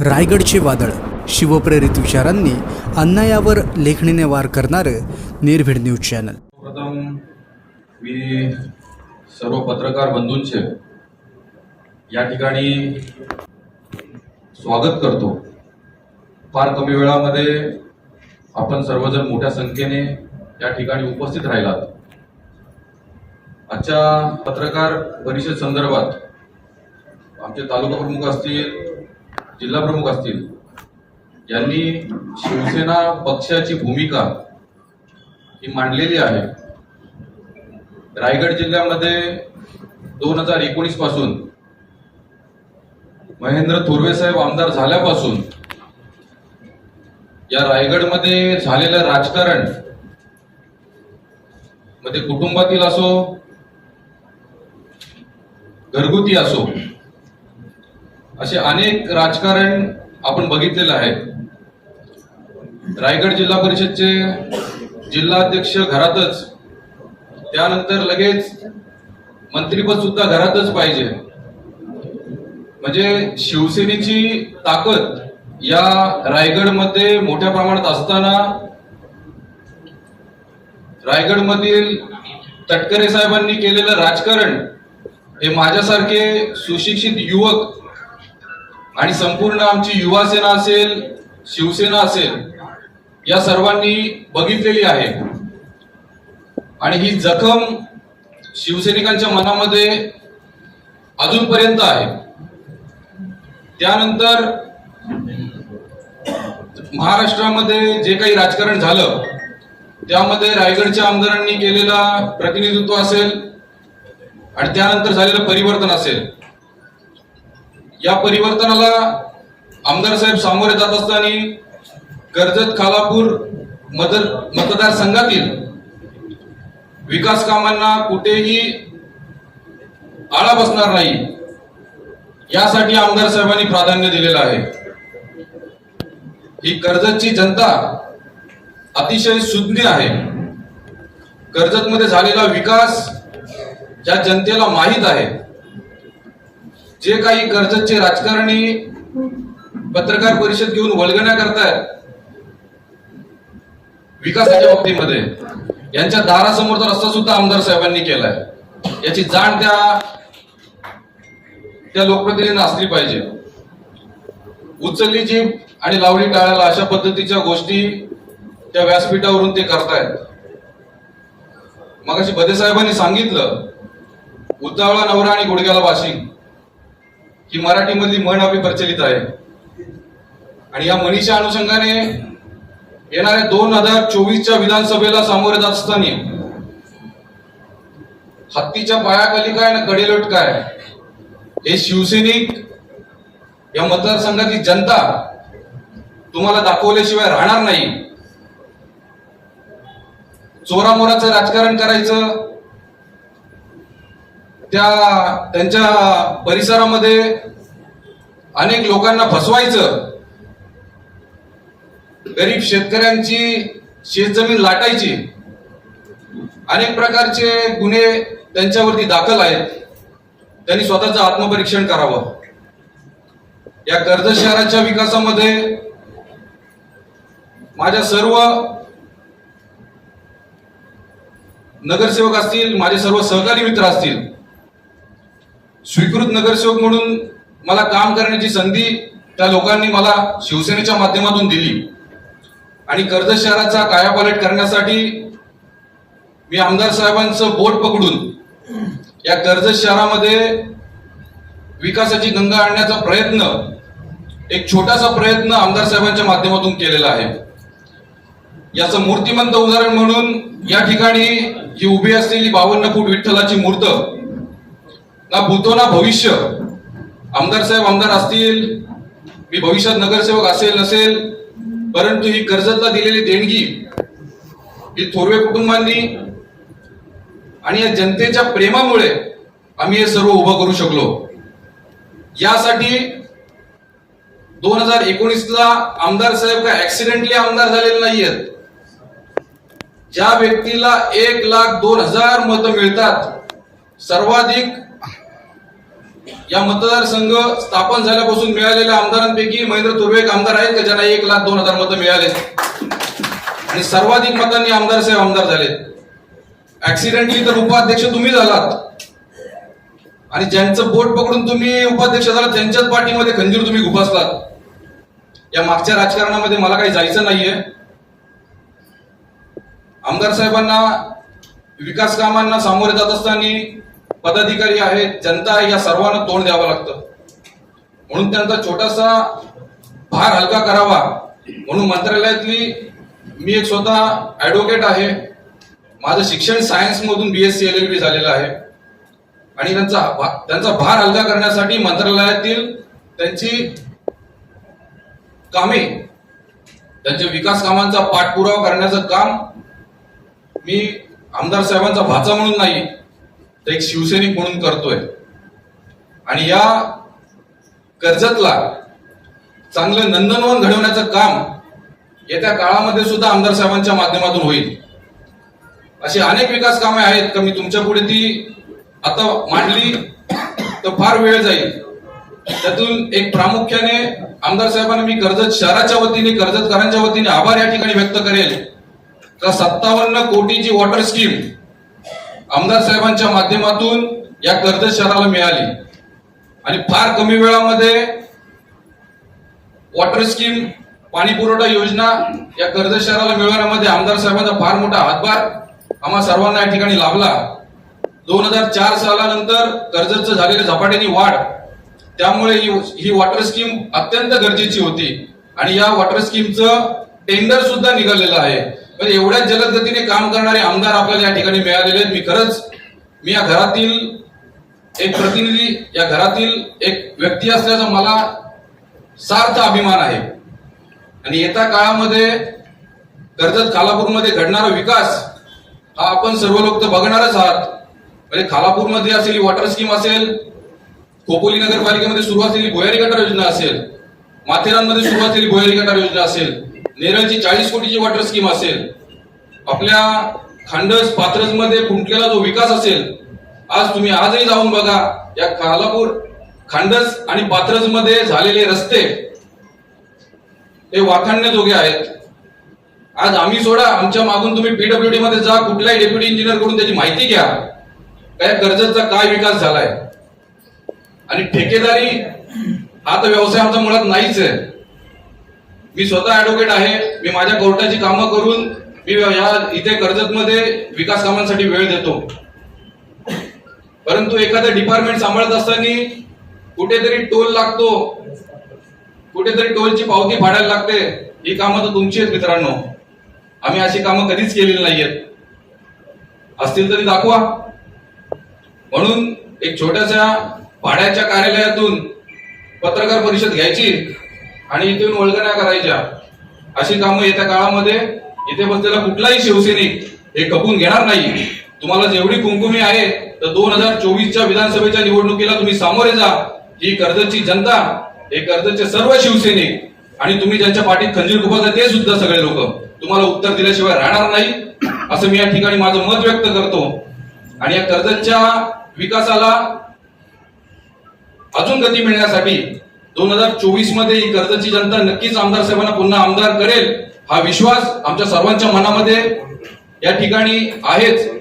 रायगडचे वादळ. शिवप्रेरित विचारांनी अन्यायावर लेखणीने वार करणारं निर्भीड न्यूज चॅनल. प्रथम मी सर्व पत्रकार बंधूंचे या ठिकाणी स्वागत करतो. फार कमी वेळामध्ये आपण सर्वजण मोठ्या संख्येने या ठिकाणी उपस्थित राहिलात. आजच्या पत्रकार परिषद संदर्भात आमचे तालुका प्रमुख असतील जिल्हा प्रमुख असतील. यांनी शिवसेना पक्षाची भूमिका ही मांडलेली आहे. रायगड जिल्ह्यामध्ये दोन हजार एकोणीसपासून महेंद्र थोरवे साहेब आमदार झाल्यापासून या रायगडमध्ये झालेलं राजकारणमध्ये कुटुंबातील असो घरगुती असो असे अनेक राजकारण आपण बघितलेलं आहे. रायगड जिल्हा परिषदचे जिल्हाध्यक्ष घरातच त्यानंतर लगेच मंत्रीपद सुद्धा घरातच पाहिजे. म्हणजे शिवसेनेची ताकद या रायगडमध्ये मोठ्या प्रमाणात असताना रायगडमधील तटकरे साहेबांनी केलेलं राजकारण हे माझ्यासारखे सुशिक्षित युवक आणि संपूर्ण आमची युवा सेना असेल शिवसेना असेल या सर्वांनी बघितलेली आहे. आणि ही जखम शिवसैनिकांच्या मनामध्ये अजूनपर्यंत आहे. त्यानंतर महाराष्ट्रामध्ये जे काही राजकारण झालं त्यामध्ये रायगडच्या आमदारांनी केलेला प्रतिनिधित्व असेल आणि त्यानंतर झालेलं परिवर्तन असेल. या परिवर्तनाला आमदार साहेब सामोरे जात असताना कर्जत खालापूर मतदार मतदारसंघातील विकास कामांना कुठेही आळा बसणार नाही यासाठी आमदार साहेबांनी प्राधान्य दिलेलं आहे. ही कर्जतची जनता अतिशय सुज्ञ आहे. कर्जतमध्ये झालेला विकास ज्या जनतेला माहीत आहे जे काही कर्जतचे राजकारणी पत्रकार परिषद घेऊन वलगण्या करतायत विकासाच्या बाबतीमध्ये यांच्या दारासमोरचा रस्ता सुद्धा आमदार साहेबांनी केलाय. याची जाण त्या त्या लोकप्रतिनिधींना असली पाहिजे. उचलली जीभ आणि लावली टाळायला अशा पद्धतीच्या गोष्टी त्या व्यासपीठावरून ते करतायत. मगाशी बदे साहेबांनी सांगितलं उतावळा नवरा आणि गुडघ्याला वाशिंग. ही मराठीमधली म्हण आपली प्रचलित आहे. आणि या म्हणीच्या अनुषंगाने येणाऱ्या दोन हजार चोवीसच्या विधानसभेला सामोरे जात असताना हत्तीच्या पायाखाली काय ना कडेलोट काय हे शिवसैनिक या मतदारसंघाची जनता तुम्हाला दाखवल्याशिवाय राहणार नाही. चोरामोराचं राजकारण करायचं त्या त्यांच्या परिसरामध्ये अनेक लोकांना फसवायचं. गरीब शेतकऱ्यांची शेतजमीन लाटायची. अनेक प्रकारचे गुन्हे त्यांच्यावरती दाखल आहेत. त्यांनी स्वतःचं आत्मपरीक्षण करावं. या कर्जत शहराच्या विकासामध्ये माझ्या सर्व नगरसेवक असतील माझे सर्व सहकारी मित्र असतील स्वीकृत नगरसेवक म्हणून मला काम करण्याची संधी त्या लोकांनी मला शिवसेनेच्या माध्यमातून दिली. आणि कर्जत शहराचा कायापालट करण्यासाठी मी आमदार साहेबांचं बोट पकडून या कर्जत शहरामध्ये विकासाची गंगा आणण्याचा प्रयत्न एक छोटासा प्रयत्न आमदार साहेबांच्या माध्यमातून केलेला आहे. याचं मूर्तिमंत उदाहरण म्हणून या ठिकाणी जी उभी असलेली बावन्न फूट विठ्ठलाची मूर्त ना भूतो ना भविष्य. आमदार साहेब आमदार असतील मी भविष्यात नगरसेवक असेल नसेल परंतु ही कर्जतला दिलेली देणगी ही थोरवे कुटुंबांनी आणि या जनतेच्या प्रेमामुळे आम्ही हे सर्व उभं करू शकलो. यासाठी दोन हजार एकोणीसला आमदार साहेब काय ऍक्सिडेंटली आमदार झालेले नाहीयेत. ज्या व्यक्तीला एक लाख दोन हजार मतं मिळतात सर्वाधिक या मतदारसंघ स्थापन झाल्यापासून मिळालेल्या आमदारांपैकी महेंद्र तुर्वे एक आमदार आहेत का ज्यांना एक लाख दोन हजार मतं मिळाले. आणि सर्वाधिक मतांनी आमदार साहेब आमदार झालेत ऍक्सिडेंटली तर उपाध्यक्ष तुम्ही झालात. आणि ज्यांचं बोट पकडून तुम्ही उपाध्यक्ष झाला त्यांच्याच पाठीमध्ये खंजीर तुम्ही घुपासलात. या मागच्या राजकारणामध्ये मला काही जायचं नाहीये. आमदार साहेबांना विकास कामांना सामोरे जात असताना पदाधिकारी आहेत जनता आहे या सर्वांना तोंड द्यावं लागतं. म्हणून त्यांचा छोटासा भार हलका करावा. म्हणून मंत्रालयातली मी एक स्वतः ऍडव्होकेट आहे. माझं शिक्षण सायन्स मधून सी एल एल बी झालेलं आहे. आणि त्यांचा त्यांचा भार हलका करण्यासाठी मंत्रालयातील त्यांची कामे त्यांच्या विकास कामांचा पाठपुरावा करण्याचं काम मी आमदार साहेबांचा भाचा म्हणून नाही तर एक शिवसैनिक म्हणून करतोय. आणि या कर्जतला चांगलं नंदनवन घडवण्याचं काम येत्या काळामध्ये सुद्धा आमदार साहेबांच्या माध्यमातून होईल. अशी अनेक विकास कामे आहेत का मी तुमच्यापुढे ती आता मांडली तर फार वेळ जाईल. त्यातून एक प्रामुख्याने आमदार साहेबांना मी कर्जत शहराच्या वतीने कर्जतकरांच्या वतीने आभार या ठिकाणी व्यक्त करेल. का सत्तावन्न कोटीची वॉटर स्कीम आमदार साहेबांच्या माध्यमातून या कर्जत शहराला मिळाली. आणि फार कमी वेळामध्ये वॉटर स्कीम पाणी पुरवठा योजना या कर्जत शहराला मिळवण्यामध्ये आमदार साहेबांचा फार मोठा हातभार आम्हा सर्वांना या ठिकाणी लाभला. दोन हजार चार सालानंतर कर्जतचं झालेलं झपाट्याने वाढ त्यामुळे ही ही वॉटर स्कीम अत्यंत गरजेची होती. आणि या वॉटर स्कीमचं टेंडर सुद्धा निघालेलं आहे. म्हणजे एवढ्या जलद गतीने काम करणारे आमदार आपल्याला या ठिकाणी मिळालेले आहेत. मी खरंच मी या घरातील एक प्रतिनिधी या घरातील एक व्यक्ती असल्याचा मला सार्थ अभिमान आहे. आणि येत्या काळामध्ये कर्जत खालापूरमध्ये घडणारा विकास हा आपण सर्व लोक तर बघणारच आहात. म्हणजे खालापूरमध्ये असलेली वॉटर स्कीम असेल खोपोली नगरपालिकेमध्ये सुरू असलेली भुयारी गटार योजना असेल माथेरानमध्ये सुरू असलेली भुयारी गटार योजना असेल नेरळची चाळीस कोटीची वॉटर स्कीम असेल आपल्या खांडस पात्रजमध्ये खुंटलेला जो विकास असेल आज तुम्ही आजही जाऊन बघा या कालापूर खांडस आणि पात्रजमध्ये झालेले रस्ते हे वाखाणण्याजोगे आहेत. आज आम्ही सोडा आमच्या मागून तुम्ही पीडब्ल्यूडी मध्ये जा कुठल्याही डेप्युटी इंजिनियरकडून त्याची माहिती घ्या. काय कर्जतचा काय विकास झालाय? आणि ठेकेदारी हा तर व्यवसाय आमचा मुळात नाहीच आहे. मी स्वतः ऍडव्होकेट आहे. मी माझ्या कोर्टाची कामं करून मी या इथे कर्जतमध्ये विकास कामांसाठी वेळ देतो. परंतु एखादं डिपार्टमेंट सांभाळत असताना कुठेतरी टोल लागतो. कुठेतरी टोलची पावती फाडायला लागते. ही कामं तर तुमची आहेत मित्रांनो. आम्ही अशी कामं कधीच केलेली नाहीयेत. असतील तरी दाखवा. म्हणून एक छोट्याशा भाड्याच्या कार्यालयातून पत्रकार परिषद घ्यायची. आणि इथून वळगण्या करायच्या. अशी कामं येत्या काळामध्ये इथे बसलेला कुठलाही शिवसैनिक हे खपून घेणार नाही. तुम्हाला जेवढी कुंकुमी आहे तर दोन हजार चोवीसच्या विधानसभेच्या निवडणुकीला तुम्ही सामोरे जा. ही कर्जतची जनता हे कर्जतचे सर्व शिवसैनिक आणि तुम्ही ज्यांच्या पाठीत खंजीर खुपवता ते सुद्धा सगळे लोक. तुम्हाला उत्तर दिल्याशिवाय राहणार नाही. असं मी या ठिकाणी माझं मत व्यक्त करतो. आणि या कर्जतच्या विकासाला अजून गती मिळण्यासाठी दोन हजार चोवीसमध्ये ही कर्जची जनता नक्कीच आमदार साहेबांना पुन्हा आमदार करेल हा विश्वास आमच्या सर्वांच्या मनामध्ये या ठिकाणी आहेच.